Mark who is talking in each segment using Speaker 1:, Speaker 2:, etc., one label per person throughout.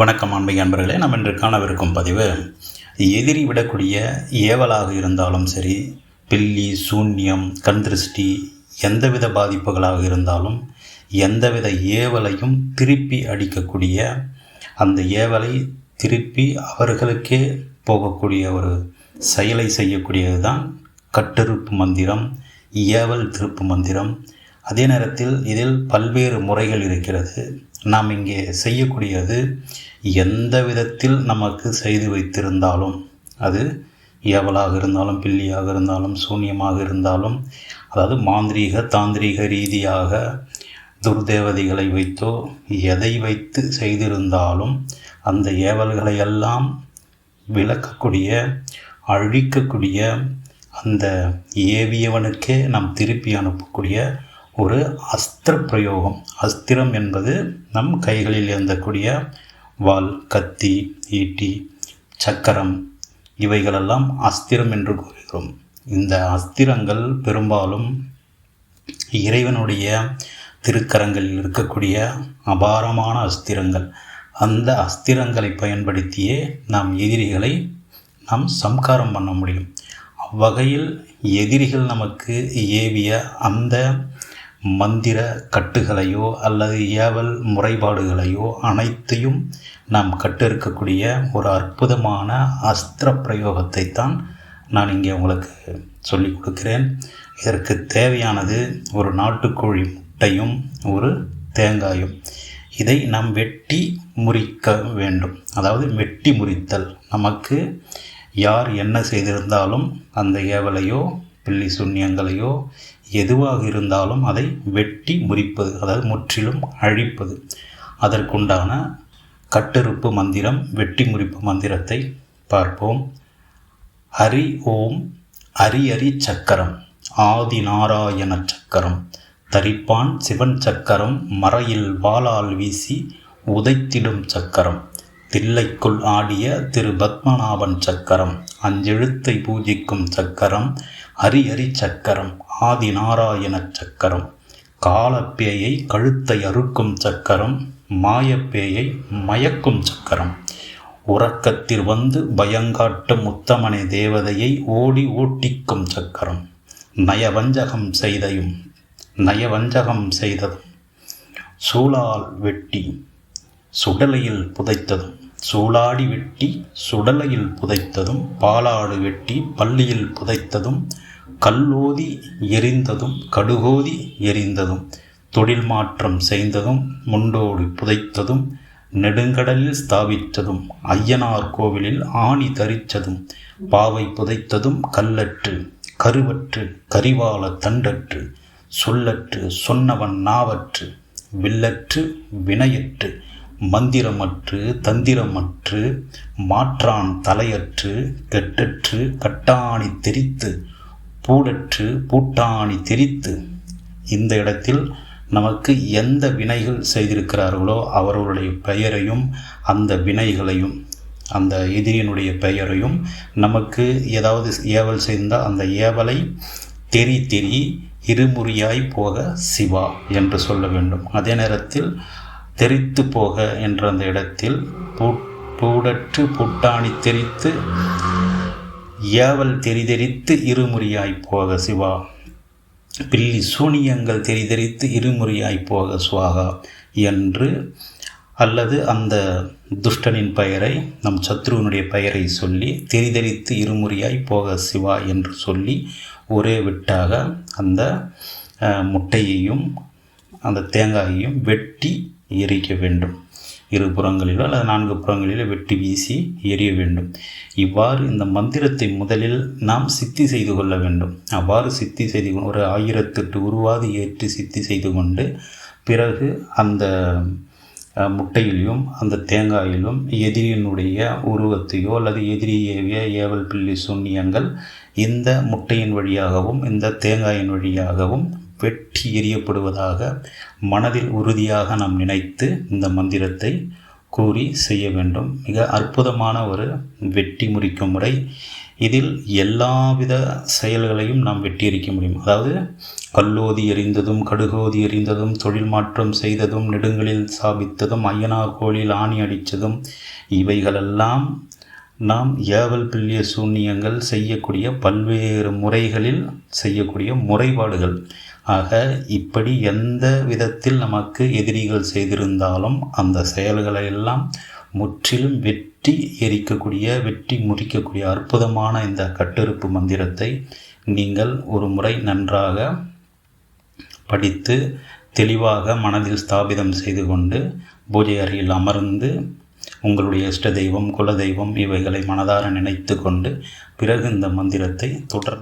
Speaker 1: வணக்கம் அன்பை அன்பர்களே நாம் இன்று காணவிருக்கும் பதிவு எதிரி விடக்கூடிய ஏவலாக இருந்தாலும் சரி பில்லி சூன்யம் கண் திருஷ்டி எந்தவித பாதிப்புகளாக இருந்தாலும் எந்தவித ஏவலையும் திருப்பி அடிக்கக்கூடிய அந்த ஏவலை திருப்பி அவர்களுக்கே போகக்கூடிய ஒரு செயலை செய்யக்கூடியது தான் கட்டிருப்பு மந்திரம் ஏவல் திருப்பு மந்திரம். அதே நேரத்தில் இதில் பல்வேறு முறைகள் இருக்கிறது. நாம் இங்கே செய்யக்கூடியது எந்த விதத்தில் நமக்கு செய்து வைத்திருந்தாலும் அது ஏவலாக இருந்தாலும் பில்லியாக இருந்தாலும் சூன்யமாக இருந்தாலும் அதாவது மாந்திரீக தாந்திரீக ரீதியாக துர்தேவதைகளை வைத்தோ எதை வைத்து செய்திருந்தாலும் அந்த ஏவல்களை எல்லாம் விளக்கக்கூடிய அழிக்கக்கூடிய அந்த ஏவியவனுக்கே நாம் திருப்பி அனுப்பக்கூடிய ஒரு அஸ்திர பிரயோகம் அஸ்திரம் என்பது நம் கைகளில் இருந்தக்கூடிய வாள் கத்தி ஈட்டி சக்கரம் இவைகளெல்லாம் அஸ்திரம் என்று கூறுகிறோம். இந்த அஸ்திரங்கள் பெரும்பாலும் இறைவனுடைய திருக்கரங்களில் இருக்கக்கூடிய அபாரமான அஸ்திரங்கள். அந்த அஸ்திரங்களை பயன்படுத்தியே நாம் எதிரிகளை நாம் சம்காரம் பண்ண முடியும். அவ்வகையில் எதிரிகள் நமக்கு ஏவிய அந்த மந்திர கட்டுகளையோ அல்லது ஏவல் முறைப்பாடுகளையோ அனைத்தையும் நாம் கட்டிருக்கக்கூடிய ஒரு அற்புதமான அஸ்திர பிரயோகத்தை தான் நான் இங்கே உங்களுக்கு சொல்லிக் கொடுக்கிறேன். இதற்கு தேவையானது ஒரு நாட்டுக்கோழி முட்டையும் ஒரு தேங்காயும். இதை நாம் வெட்டி முறிக்க வேண்டும். அதாவது வெட்டி முறித்தல். நமக்கு யார் என்ன செய்திருந்தாலும் அந்த ஏவலையோ பில்லி சுண்ணியங்களையோ எதுவாக இருந்தாலும் அதை வெட்டி முறிப்பது அதாவது முற்றிலும் அழிப்பது. அதற்குண்டான கட்டறுப்பு மந்திரம் வெட்டி முறிப்பு மந்திரத்தை பார்ப்போம். ஹரி ஓம் அரி சக்கரம் ஆதி நாராயண சக்கரம் தரிப்பான் சிவன் சக்கரம் மறையில் வாளால் வீசி உதைத்திடும் சக்கரம் தில்லைக்குள் ஆடிய திரு பத்மநாபன் சக்கரம் அஞ்செழுத்தை பூஜிக்கும் சக்கரம் ஹரி சக்கரம் ஆதி நாராயண சக்கரம் காலப்பேயை கழுத்தை அறுக்கும் சக்கரம் மாயப்பேயை மயக்கும் சக்கரம். உறக்கத்தில் வந்து பயங்காட்டும் உத்தமனை தேவதையை ஓடி ஓட்டிக்கும் சக்கரம். நயவஞ்சகம் செய்தையும் நயவஞ்சகம் செய்ததும் சூழால் வெட்டி சுடலையில் புதைத்ததும். சூளாடி வெட்டி சுடலையில் புதைத்ததும் பாலாடு வெட்டி பள்ளியில் புதைத்ததும் கல்லோதி எரிந்ததும் கடுகோதி எரிந்ததும் தொழில் மாற்றம் செய்ததும் முண்டோடு புதைத்ததும் நெடுங்கடலில் ஸ்தாபித்ததும் ஐயனார் கோவிலில் ஆணி தரித்ததும் பாவை புதைத்ததும் கல்லற்று கருவற்று கரிவால தண்டற்று சொல்லற்று சொன்னவன் நாவற்று வில்லற்று வினையற்று மந்திரமற்று தந்திரமற்று மாற்றான் தலையற்று கெட்டற்று கட்டாணி தெரித்து பூடற்று பூட்டாணி தெரித்து. இந்த இடத்தில் நமக்கு எந்த வினைகள் செய்திருக்கிறார்களோ அவர்களுடைய பெயரையும் அந்த வினைகளையும் அந்த எதிரியனுடைய பெயரையும் நமக்கு ஏதாவது ஏவல் செய்தால் அந்த ஏவலை தெரி தெரி இருமுறியாய் போக சிவா என்று சொல்ல வேண்டும். அதே நேரத்தில் தெரித்து போக என்ற அந்த இடத்தில் பூடற்று புட்டாணி தெரித்து ஏவல் தெரிதெரித்து இருமுறியாய் போக சிவா. பில்லி சூனியங்கள் தெரிதெரித்து இருமுறியாய் போக சுவாகா என்று அல்லது அந்த துஷ்டனின் பெயரை நம் சத்ருவனுடைய பெயரை சொல்லி தெரிதெரித்து இருமுறியாய் போக சிவா என்று சொல்லி ஒரே விட்டாக அந்த முட்டையையும் அந்த தேங்காயையும் வெட்டி எரிக்க வேண்டும். இரு புறங்களிலோ அல்லது நான்கு புறங்களிலோ வெட்டி வீசி எரிய வேண்டும். இவ்வாறு இந்த மந்திரத்தை முதலில் நாம் சித்தி செய்து கொள்ள வேண்டும். அவ்வாறு சித்தி செய்து ஒரு ஆயிரத்தெட்டு உருவாது ஏற்றி சித்தி செய்து கொண்டு பிறகு அந்த முட்டையிலும் அந்த தேங்காயிலும் எதிரியினுடைய உருவத்தையோ அல்லது எதிரி ஏவிய ஏவல் பில்லி சுண்ணியங்கள் இந்த முட்டையின் வழியாகவும் இந்த தேங்காயின் வழியாகவும் வெட்டி எறியப்படுவதாக மனதில் உறுதியாக நாம் நினைத்து இந்த மந்திரத்தை கூறி செய்ய வேண்டும். மிக அற்புதமான ஒரு வெட்டி முறிக்கும் முறை. இதில் எல்லாவித செயல்களையும் நாம் வெட்டியரிக்க முடியும். அதாவது கல்லோதி எறிந்ததும் கடுகோதி எறிந்ததும் தொழில் மாற்றம் செய்ததும் நெடுங்களில் சாபித்ததும் ஐயனார் கோழில் ஆணி அடித்ததும் இவைகளெல்லாம் நாம் ஏவல் பில்லிய சூன்யங்கள் செய்யக்கூடிய பல்வேறு முறைகளில் செய்யக்கூடிய முறைப்பாடுகள் ஆக இப்படி எந்த விதத்தில் நமக்கு எதிரிகள் செய்திருந்தாலும் அந்த செயல்களை எல்லாம் முற்றிலும் வெற்றி எரிக்கக்கூடிய வெற்றி முறிக்கக்கூடிய அற்புதமான இந்த கட்டெருப்பு மந்திரத்தை நீங்கள் ஒரு முறை நன்றாக படித்து தெளிவாக மனதில் ஸ்தாபிதம் செய்து கொண்டு பூஜை அறையில் அமர்ந்து உங்களுடைய இஷ்ட தெய்வம் குல தெய்வம் இவைகளை மனதார நினைத்து கொண்டு பிறகு இந்த மந்திரத்தை தொடர்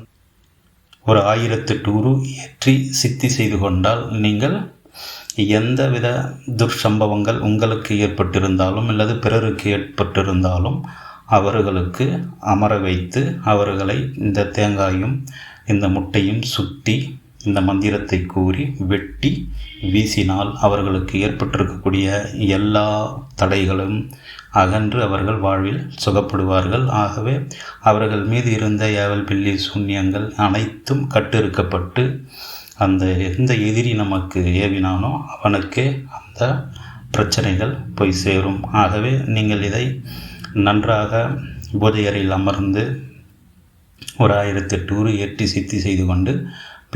Speaker 1: ஒரு ஆயிரத்து டூரு ஏற்றி சித்தி செய்து கொண்டால் நீங்கள் எந்தவித துர்சம்பவங்கள் உங்களுக்கு ஏற்பட்டிருந்தாலும் அல்லது பிறருக்கு ஏற்பட்டிருந்தாலும் அவர்களுக்கு அமர வைத்து அவர்களை இந்த தேங்காயும் இந்த முட்டையும் சுட்டி இந்த மந்திரத்தை கூறி வெட்டி வீசினால் அவர்களுக்கு ஏற்பட்டிருக்கக்கூடிய எல்லா தடைகளும் அகன்று அவர்கள் வாழ்வில் சுகப்படுவார்கள். ஆகவே அவர்கள் மீது இருந்த ஏவல் பில்லி சூன்யங்கள் அனைத்தும் கட்டிருக்கப்பட்டு அந்த எந்த எதிரி நமக்கு ஏவினானோ அவனுக்கே அந்த பிரச்சனைகள் போய் சேரும். ஆகவே நீங்கள் இதை நன்றாக பூஜையறையில் அமர்ந்து ஒரு ஆயிரத்தெட்டு ஊர் ஏற்றி சித்தி செய்து கொண்டு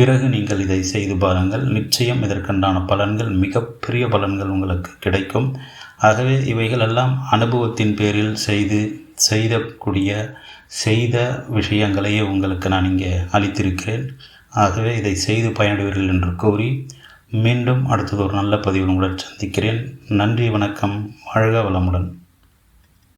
Speaker 1: பிறகு நீங்கள் இதை செய்து பாருங்கள். நிச்சயம் இதற்குண்டான பலன்கள் மிகப்பெரிய பலன்கள் உங்களுக்கு கிடைக்கும். ஆகவே இவைகள் எல்லாம் அனுபவத்தின் பேரில் செய்து செய்தக்கூடிய செய்த விஷயங்களையே உங்களுக்கு நான் இங்கே அளித்திருக்கிறேன். ஆகவே இதை செய்து பயனடைவீர்கள் என்று கூறி மீண்டும் அடுத்தது ஒரு நல்ல பதிவில் உங்களை சந்திக்கிறேன். நன்றி வணக்கம் வாழ்க வளமுடன்.